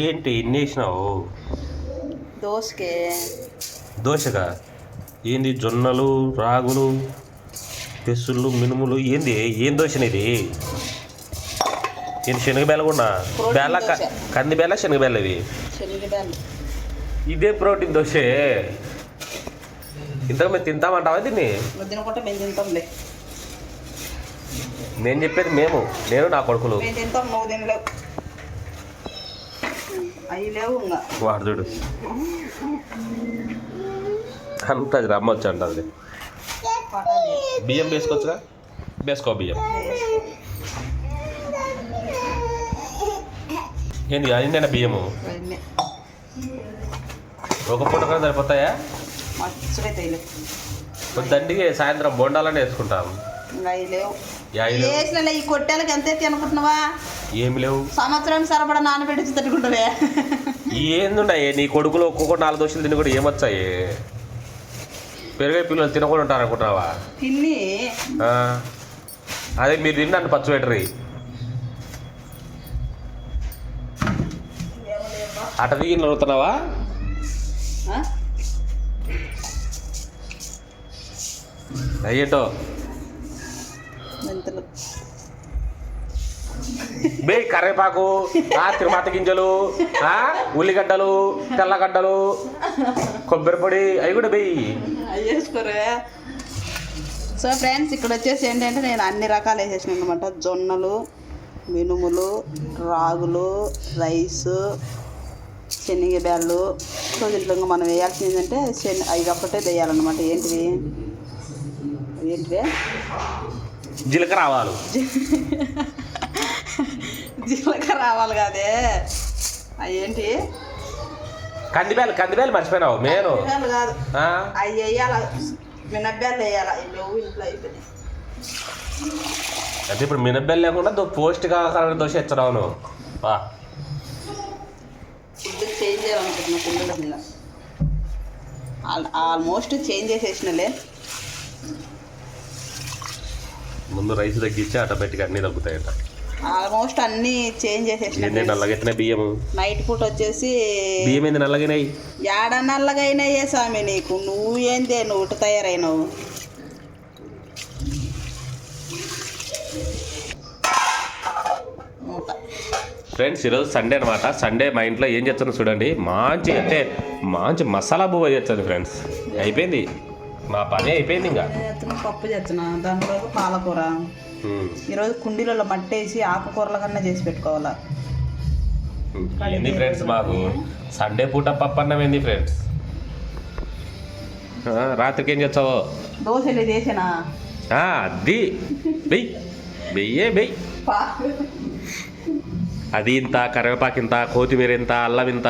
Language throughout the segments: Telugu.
ఏంటి ఎన్ని వేసినావు? దోశగా ఏంది జొన్నలు రాగులు పెసులు మినుములు ఏంది? ఏం దోశని ఇది ఏంది శనగబేల కూడా ప్రోటీన్ బేల క- దోశ. కంది బేల శనగబేల ఇవి శనగడాలు ఇదే ప్రోటీన్ దోశే. ఇంతకు మేము తింటామంటావా దీన్ని? నేను చెప్పేది మేము నేను నా కొడుకులు మేము తింటాం నువ్వు తినలేవు అవి లేవు ఇంకా. వాడు చూడు. అంతది రమ్మొచ్చు అంటది పటాలి బియ్యం వేసుకోవచ్చుగా? వేసుకో బియ్యం. ఏంది అయిందైనా బియ్యము? ఒక పూట కూడా సరిపోతాయా? దండికి సాయంత్రం బొండాలని వేసుకుంటాం. ఈ కొట్టేలకి ఎంత అనుకుంటున్నావా ఏమి లేవు. సంవత్సరానికి సరిపడా నానబెట్టి తట్టుకుంటావే ఏందున్నాయి నీ కొడుకులు ఒక్కొక్క నాలుగు దోశలు తిని కూడా ఏమొచ్చాయి? పెరిగే పిల్లలు తినకుండా ఉంటారు అనుకుంటున్నావా తిని అదే మీరు తిన్నాను పచ్చి పెట్టరి అట దిగి నడుగుతున్నావా? అయ్యేటో. బే కరివేపాకు ఆ తిరుమత గింజలు ఆ ఉల్లిగడ్డలు తెల్లగడ్డలు కొబ్బరి పొడి అవి కూడా బెయ్యి సో ఫ్రెండ్స్ ఇక్కడ వచ్చేసి ఏంటంటే నేను అన్ని రకాలు వేసేసిన అనమాట జొన్నలు మినుములు రాగులు రైస్ శనగబ్యాళ్ళు. సో దీంట్లో ఇంకా మనం వేయాల్సింది ఏంటంటే శని అవి ఒక్కటే వేయాలన్నమాట. ఏంటివి? ఏంటివి? జీలకర్ర ఆవాలు. జీలకర్ర రావాలి కాదే. అవి ఏంటి కందిబేలు కందిబేలు మర్చిపోయినావు నేను కాదు? అవి వేయాలి? మినప్పాలు వేయాలి? అవి లేవు ఇంట్లో అయిపోయినాయి అంటే ఇప్పుడు మినబ్బెల్ లేకుండా దో పౌష్టికాహార దోశ ఇచ్చరావు నువ్వు. వా. ఫుడ్ చేంజ్ చేయాలనుకుంటున్నా మీద. ఆల్- ఆల్మోస్ట్ చేంజ్ చేసేసినలే. ముందు రైస్ తగ్గించి ఆటోమేటిక్ అన్నీ తగ్గుతాయంట. ఆల్మోస్ట్ అన్నీ చేంజ్ చేసేసిన ఏంటి నల్లగెత్తిన బియ్యము? నైట్ పూట వచ్చేసి బియ్యం ఏంది నల్లగినాయి ఏడ నల్లగైనాయే స్వామి నీకు? నువ్వు ఏందే నువ్వు తయారైనావు? ఫ్రెండ్స్ ఈరోజు సండే అనమాట సండే మా ఇంట్లో ఏం చేస్తాను చూడండి. మంచి అంటే మంచి మసాలా బువ్వ చేస్తుంది ఫ్రెండ్స్. అయిపోయింది. మా పని అయిపోయింది ఇంకా. పప్పు చేస్తున్నా దాంట్లో పాలకూర. ఈరోజు కుండీలలో మట్టేసి ఆకుకూరల కన్నా చేసి పెట్టుకోవాలా? ఏంది ఫ్రెండ్స్ మాకు సండే పూట పప్పు అన్నం ఏంది ఫ్రెండ్స్ రాత్రికి ఏం చేస్తావో? దోశలు చేసినా? అది. వెయ్యే వెయ్యి పా అది ఇంత కరివేపాకు ఇంత కొత్తిమీర ఇంత అల్లం ఇంత?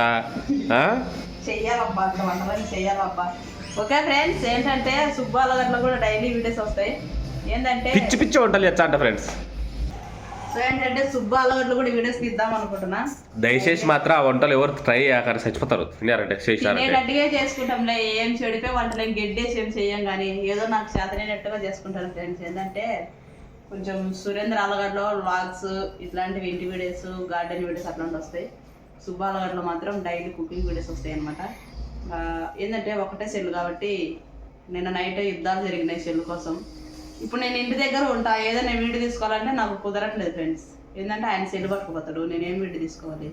చెయ్యాలబ్బా ఓకే ఫ్రెండ్స్ ఏంటంటే సుబ్బాల గట్ల కూడా డైలీ వీడియోస్ వస్తాయి. ఏంటంటే పిచ్చి పిచ్చి వంటలు చేస్తా అంట ఫ్రెండ్స్ సో ఏంటంటే సుబ్బాల గట్ల కూడా వీడియోస్ తీద్దాం అనుకుంటున్నా. దయచేసి మాత్రం ఆ వంటలు ఎవరు ట్రై చేయకండి చచ్చిపోతారు. తినారంటే చేసినారంటే తినేటట్టుగా చేసుకుంటాంలే ఏం చెడిపోయి వంటలు గెడ్డేసి ఏం చెయ్యం కానీ ఏదో నాకు చేతనైనట్టుగా చేసుకుంటాను ఫ్రెండ్స్ ఏంటంటే కొంచెం సురేంద్ర అలగడ్లో వ్లాగ్స్ ఇట్లాంటివి ఇంటి వీడియోస్ గార్డెన్ వీడియోస్ అట్లాంటివి వస్తాయి. సుబ్బాలగడ్లో మాత్రం డైలీ కుకింగ్ వీడియోస్ వస్తాయి అనమాట ఏంటంటే ఒకటే సెల్ కాబట్టి నిన్న నైట్ యుద్ధాలు జరిగినాయి సెల్ కోసం. ఇప్పుడు నేను ఇంటి దగ్గర ఉంటా ఏదైనా వీడియో తీసుకోవాలంటే నాకు కుదరట్లేదు ఫ్రెండ్స్ ఏంటంటే ఆయన సెల్ పట్టుకుపోతాడు నేను ఏం వీడియో తీసుకోవాలి?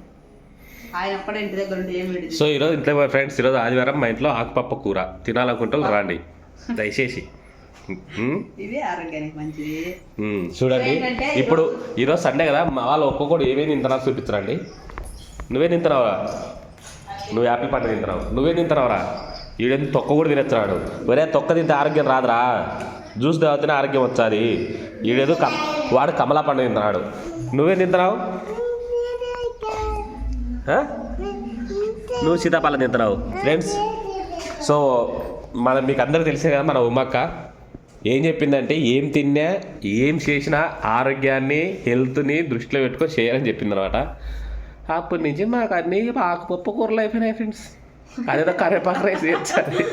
ఆయన ఒక్కడే ఇంటి దగ్గర ఉంటే ఏం వీడియో సో ఈరోజు ఇంట్లో ఫ్రెండ్స్ ఈరోజు ఆదివారం మా ఇంట్లో ఆకుపప్ప కూర. తినాలనుకుంటే రండి. దయచేసి. ఆరోగ్యానికి మంచిది. ఉమ్, చూడండి. ఇప్పుడు ఈరోజు సండే కదా మా వాళ్ళు ఒక్కొక్కడు ఏమేమి తింటున్నారు చూపించరండి. నువ్వే తింటున్నావురా నువ్వు యాపిల్ పండు తింటున్నావు. నువ్వే తింటున్నావురా? ఈడేంది తొక్క కూడా తినేస్తున్నాడు ఒరే తొక్క తింటే ఆరోగ్యం రాదురా. జ్యూస్ తాగితేనే ఆరోగ్యం వచ్చాది. ఈడేదో క వాడు కమలా పండు తింటున్నాడు. నువ్వేం తింటున్నావు? నువ్వు సీతాఫలం తింటున్నావు. ఫ్రెండ్స్ సో మన మీకు అందరూ తెలిసే కదా మన ఉమ్మక్క ఏం చెప్పిందంటే ఏం తిన్నా ఏం చేసినా ఆరోగ్యాన్ని హెల్త్ని దృష్టిలో పెట్టుకొని చేయాలని చెప్పింది అనమాట అప్పటి నుంచి మాకు అన్ని ఆకుపప్పు కూరలు అయిపోయినాయి ఫ్రెండ్స్. అదేదో కరివేపాకు రైస్ చేయాలి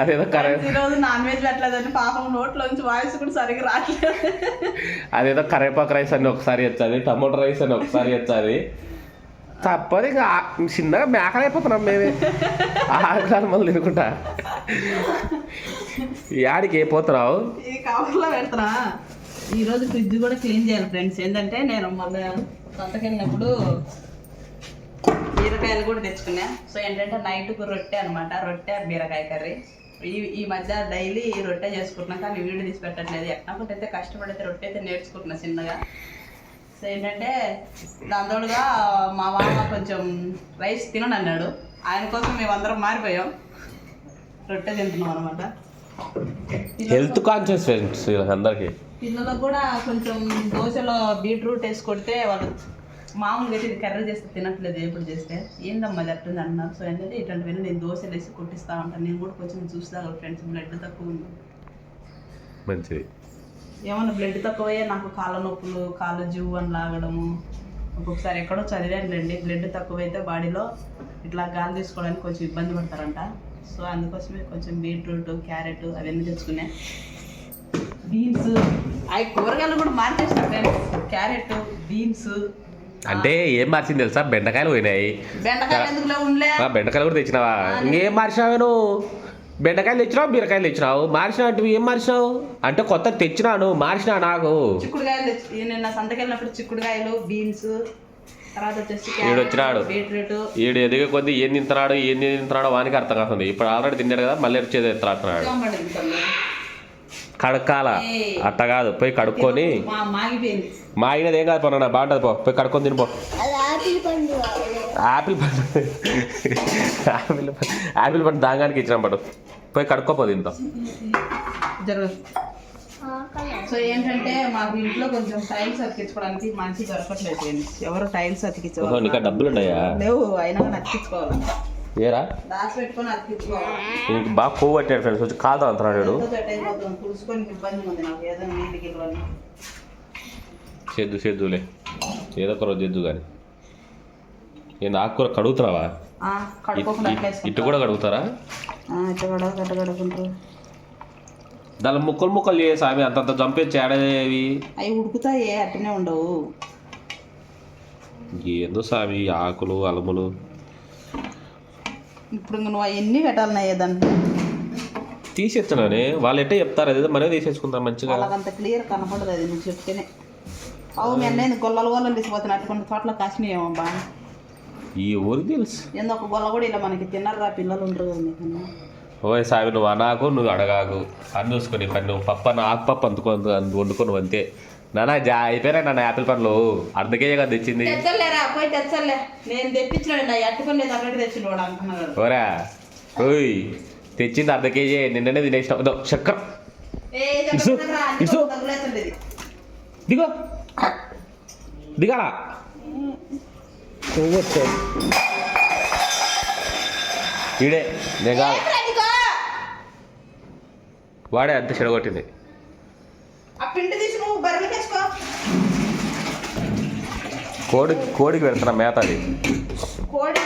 అదేదో కర్రీ ఈ రోజు నాన్ వెజ్ పెట్టలేదని పాపం నోట్లోంచి వాయిస్ కూడా సరిగ్గా రావట్లేదు. అదేదో కరేపాకు రైస్ అని ఒకసారి వచ్చాది టమాటో రైస్ అని ఒకసారి వచ్చాది. తప్పదు ఇంకా చిన్నగా మేకలైపోతున్నాం మేమే. ఆకలి మళ్ళీ తినుకుంటా. యాడికి ఏ పోతున్నావు? ఈ కవర్లో పెడుతున్నా ఈ రోజు ఫ్రిడ్జ్ కూడా క్లీన్ చేయాలి ఫ్రెండ్స్. ఏంటంటే నేను మొన్న సంతకెళ్ళినప్పుడు బీరకాయలు కూడా తెచ్చుకున్నా. సో ఏంటంటే నైట్కు రొట్టె అనమాట రొట్టె బీరకాయ కర్రీ. ఈ ఈ మధ్య డైలీ రొట్టె చేసుకుంటున్నా కానీ వీడియో తీసి పెట్టట్లేదు. ఎక్కడొకటి అయితే కష్టపడితే రొట్టె అయితే నేర్చుకుంటున్నా చిన్నగా. సో ఏంటంటే దాని తోడుగా మా మామ కొంచెం రైస్ తినను అన్నాడు ఆయన కోసం మేము అందరం మారిపోయాం. రొట్టె తింటున్నాం అనమాట హెల్త్ కాన్షియస్ ఫ్రెండ్స్ అందరికి. పిల్లలకు కూడా కొంచెం దోశలో బీట్రూట్ వేసి కొడితే వాళ్ళు మామూలుగా అయితే ఇది కర్రీ చేస్తే తినట్లేదు ఎప్పుడు చేస్తే. ఏందమ్మా అది అట్టుంది అంటున్నారు సో ఏంటంటే ఇట్లాంటివన్నీ నేను దోశలు వేసి కొట్టిస్తా ఉంటాను నేను కూడా కొంచెం చూస్తా ఫ్రెండ్స్ బ్లడ్ తక్కువ ఉంది. మంచిది. ఏమన్నా బ్లడ్ తక్కువయ్యే నాకు కాళ్ళ నొప్పులు కాళ్ళు జివ్వు అని లాగడము. ఒక్కొక్కసారి ఎక్కడో చదివానులేండి బ్లడ్ తక్కువైతే బాడీలో ఇట్లా గాలి తీసుకోవడానికి కొంచెం ఇబ్బంది పడతారంట. సో అందుకోసమే కొంచెం బీట్రూట్ క్యారెట్ అవన్నీ తెచ్చుకున్నా బీన్స్ అవి కూరగాయలు కూడా మార్చేసిన ఫ్రెండ్స్. క్యారెట్ బీన్స్ అంటే ఏం మార్చింది తెలుసా? బెండకాయలు పోయినాయి. బెండకాయలు కూడా తెచ్చినావా? ఇంకేం మార్చినావు నువ్వు? బెండకాయలు తెచ్చినావు బీరకాయలు తెచ్చినావు? మార్చినావు అంటే ఏం మార్చినావు? అంటే కొత్త తెచ్చినాను మార్చినా నాకు. చిక్కుడుకాయలు తెచ్చి నిన్న సంతకెళ్ళినప్పుడు చిక్కుడుకాయలు బీన్స్ తర్వాత వచ్చేసి ఈడు వచ్చినాడు. ఈడు ఎదిగే కొద్దీ ఏం తింటున్నాడు ఏం తింటున్నాడో వానికి అర్థం కాస్తుంది ఇప్పుడు ఆల్రెడీ తిన్నాడు కదా మళ్ళీ వచ్చేది ఎత్తులాడుతున్నాడు కడకాల. అట్ట కాదు పోయి కడుక్కొని. మా మాగిపోయింది. మా అయినది ఏం కాదు పోనా బాగుంటుంది పో పోయి కడుక్కొని తినిపో. ఆపిల్ పండు ఆపిల్ పండు. ఆపిల్ పండు. దాగానికి ఇచ్చినాం పడు పోయి కడుక్కోపో జరుగు. సో ఏంటంటే మాకు ఇంట్లో కొంచెం టైల్స్ అతికించుకోవడానికి మంచి దొరకట్లేదు. ఎవరు టైల్స్ నీకు డబ్బులు ఉన్నాయా లేవు అయినా అతికించుకోవాలి ఏరా? బాగా కొవ్వు పట్టాడు ఫ్రెండ్స్. వచ్చి కాలుతా అంటున్నాడు చేద్దు చేద్దులే ఏదో ఒక రోజు చేద్దు కానీ నేను ఆకుకూర కడుగుతున్నావా? ఇట్-. కూడా కడుగుతారా? దాని ముక్కలు ముక్కలు చేసి ఆమె అంతంత ఏడేవి అవి ఉడుకుతాయి అట్టనే ఉండవు. ఏందో సామి ఆకులు అలములు. ఇప్పుడు నువ్వు అవన్నీ పెట్టాలన్నాయే దాంట్లో తీసేస్తున్నానే వాళ్ళు ఎట్టే చెప్తారు? అదేదో మనే తీసేసుకుంటాం మంచిగా. వాళ్ళకంత క్లియర్ కనపడదు అది నువ్వు చెప్తేనే. అవు మీ అన్నయ్య గొల్లలు గొల్లలు తీసిపోతున్నా అటువంటి తోటలో కాసినాయేమబ్బా ఈ ఊరికి తెలుసు. ఏందో ఒక గొల్ల కూడా ఇలా మనకి తిన్నారా పిల్లలు ఉండరు కదా నీకన్నా ఓయ్ సామి నువ్వు అనాకు నువ్వు అడగాకు. అని చూసుకొని పని. నువ్వు పప్పు ఆకు పప్పు అందుకో వండుకో నువ్వు అంతే. నాన్న జా అయిపోయినా నాన్న యాపిల్ పండ్లు. అర్ధ కేజీ కదా తెచ్చింది. తెచ్చలేరా పోయి తెచ్చలే నేను అట్టుకొని తెచ్చిండు ఓరా ఓయ్ తెచ్చింది అర్ధ కేజీ. నిన్ననే తినేసినావు ఇదో చక్కెర. దిగో. దిగాలా? ఈడే నేను కాదు. వాడే అంత చెడగొట్టింది. పిండి తీసి నువ్వు బర్రెలకి వేసుకో కోడి కోడికి పెడుతున్నా మేత అది. కోడి